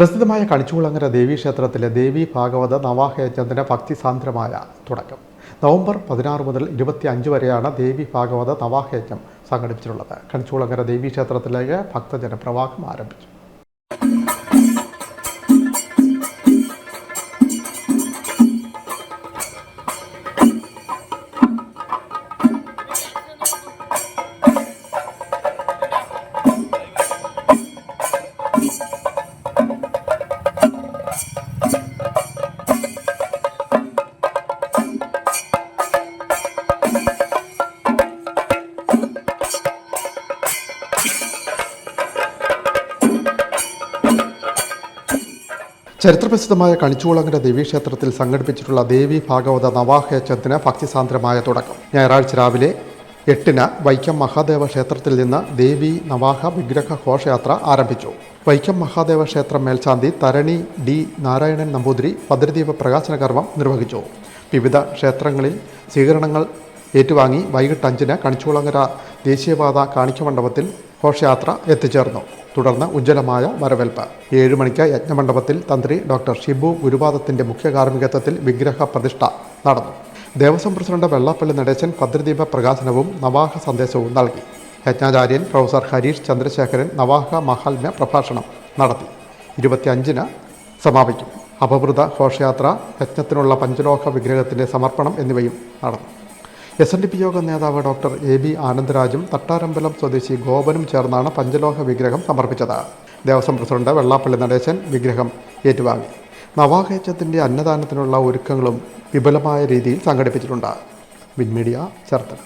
പ്രസിദ്ധമായ കണിച്ചുകുളങ്ങര ദേവീക്ഷേത്രത്തിലെ ദേവി ഭാഗവത നവാഹയജ്ഞത്തിന് ഭക്തിസാന്ദ്രമായ തുടക്കം. നവംബർ പതിനാറ് മുതൽ ഇരുപത്തി അഞ്ച് വരെയാണ് ദേവി ഭാഗവത നവാഹയജ്ഞം സംഘടിപ്പിച്ചിട്ടുള്ളത്. കണിച്ചുകുളങ്ങര ഭക്തജന പ്രവാഹം ആരംഭിച്ചു. ചരിത്രപ്രസിദ്ധമായ കണിച്ചുകുളങ്ങര ദേവീക്ഷേത്രത്തിൽ സംഘടിപ്പിച്ചിട്ടുള്ള ദേവി ഭാഗവത നവാഹയജ്ഞത്തിന് ഭക്തിസാന്ദ്രമായ തുടക്കം. ഞായറാഴ്ച രാവിലെ എട്ടിന് വൈക്കം മഹാദേവ ക്ഷേത്രത്തിൽ നിന്ന് ദേവി നവാഹ വിഗ്രഹ ഘോഷയാത്ര ആരംഭിച്ചു. വൈക്കം മഹാദേവ ക്ഷേത്രം മേൽശാന്തി തരണി ഡി നാരായണൻ നമ്പൂതിരി ഭദ്രദീപ പ്രകാശന കർമ്മം നിർവഹിച്ചു. വിവിധ ക്ഷേത്രങ്ങളിൽ സ്വീകരണങ്ങൾ ഏറ്റുവാങ്ങി വൈകിട്ട് അഞ്ചിന് കണിച്ചുകുളങ്ങര ദേശീയപാത കാണിക്കമണ്ഡപത്തിൽ ഘോഷയാത്ര എത്തിച്ചേർന്നു. തുടർന്ന് ഉജ്ജ്വലമായ വരവേൽപ്പ്. ഏഴു മണിക്ക് യജ്ഞമണ്ഡപത്തിൽ തന്ത്രി ഡോക്ടർ ഷിബു ഗുരുപാദത്തിന്റെ മുഖ്യ കാർമ്മികത്വത്തിൽ വിഗ്രഹ പ്രതിഷ്ഠ നടന്നു. ദേവസ്വം പ്രസിഡന്റ് വെള്ളാപ്പള്ളി നടേശൻ ഭദ്രദീപ പ്രകാശനവും നവാഹ സന്ദേശവും നൽകി. യജ്ഞാചാര്യൻ പ്രൊഫസർ ഹരീഷ് ചന്ദ്രശേഖരൻ നവാഹ മഹാത്മ്യ പ്രഭാഷണം നടത്തി. ഇരുപത്തിയഞ്ചിന് സമാപിക്കും. അപവൃത ഘോഷയാത്ര യജ്ഞത്തിനുള്ള പഞ്ചലോഹ വിഗ്രഹത്തിന്റെ സമർപ്പണം എന്നിവയും നടന്നു. S N D P yoga നേതാവ് ഡോക്ടർ എ ബി ആനന്ദരാജും തട്ടാരമ്പലം സ്വദേശി ഗോപനും ചേർന്നാണ് പഞ്ചലോഹ വിഗ്രഹം സമർപ്പിച്ചത്. ദേവസ്വം പ്രസിഡന്റ് വെള്ളാപ്പള്ളി നടേശൻ വിഗ്രഹം ഏറ്റുവാങ്ങി. നവാഹയച്ചത്തിന്റെ അന്നദാനത്തിനുള്ള ഒരുക്കങ്ങളും വിപുലമായ രീതിയിൽ സംഘടിപ്പിച്ചിട്ടുണ്ട്. വിൻമീഡിയ ചേർത്തല.